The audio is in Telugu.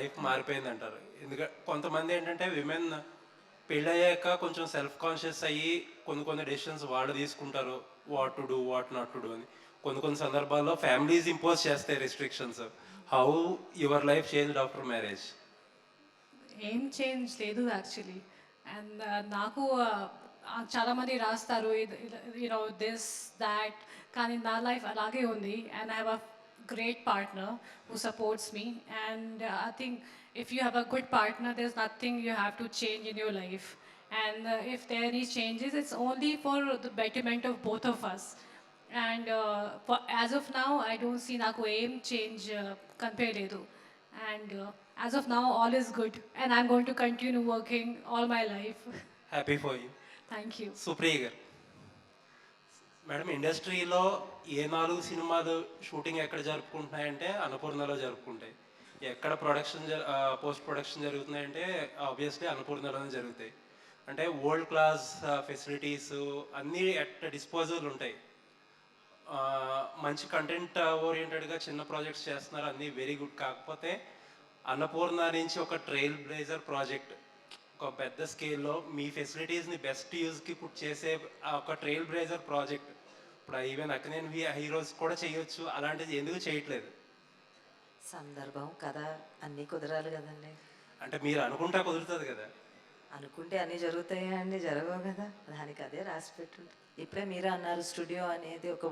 లైఫ్ మారిపోయింది అంటారు ఎందుకంటే కొంతమంది ఏంటంటే విమెన్ పెళ్ళయ్యాక కొంచెం సెల్ఫ్ కాన్షియస్ అయ్యి కొన్ని కొన్ని డెసిషన్స్ వాళ్ళు తీసుకుంటారు. What to do what not to do అని. కొన్ని కొన్ని సందర్భాల్లో ఫ్యామిలీస్ ఇంపోజ్ చేస్తాయి restrictions how your life change after marriage ఏం చేంజ్ లేదు యాక్చువల్లీ అండ్ uh, నాకు uh, చాలామంది రాస్తారు యూనో దిస్ దాట్ కానీ నా లైఫ్ అలాగే ఉంది. And I have great partner who supports me. And uh, I think if you have a good partner, there's nothing you have to change in your life. And uh, if there are any changes, it's only for the betterment of both of us. And uh, for, as of now, I don't see Naku aim change uh, compared to. And uh, as of now, all is good. And I'm going to continue working all my life. Happy for you. Thank you. Supriya. Madam ఇండస్ట్రీలో ఏ నాలుగు సినిమాలు షూటింగ్ ఎక్కడ జరుపుకుంటున్నాయంటే అన్నపూర్ణలో జరుపుకుంటాయి. ఎక్కడ ప్రొడక్షన్ పోస్ట్ ప్రొడక్షన్ జరుగుతున్నాయంటే ఆబ్వియస్లీ అన్నపూర్ణలోనే జరుగుతాయి. అంటే వరల్డ్ క్లాస్ ఫెసిలిటీస్ అన్నీ అట్ డిస్పోజల్ ఉంటాయి. మంచి కంటెంట్ ఓరియంటెడ్గా చిన్న ప్రాజెక్ట్స్ చేస్తున్నారు అన్నీ వెరీ గుడ్ కాకపోతే అన్నపూర్ణ నుంచి ఒక ట్రైల్ బ్లేజర్ ప్రాజెక్ట్ ఒక పెద్ద స్కేల్లో మీ ఫెసిలిటీస్ని బెస్ట్ యూజ్కి పుట్ చేసే ఒక ట్రైల్ బ్లేజర్ ప్రాజెక్ట్ ఇప్పుడు ఈవెన్ అక్కనేని హీరోస్ కూడా చేయొచ్చు. అలాంటిది ఎందుకు చేయట్లేదు? సందర్భం కథ అన్నీ కుదరాలి కదండి. అంటే మీరు అనుకుంటా కుదురుతుంది కదా? అనుకుంటే అన్నీ జరుగుతాయి అన్నీ జరగవు కదా. దానికి అదే రాసి పెట్టుంటే. ఇప్పుడే మీరు అన్నారు స్టూడియో అనేది ఒక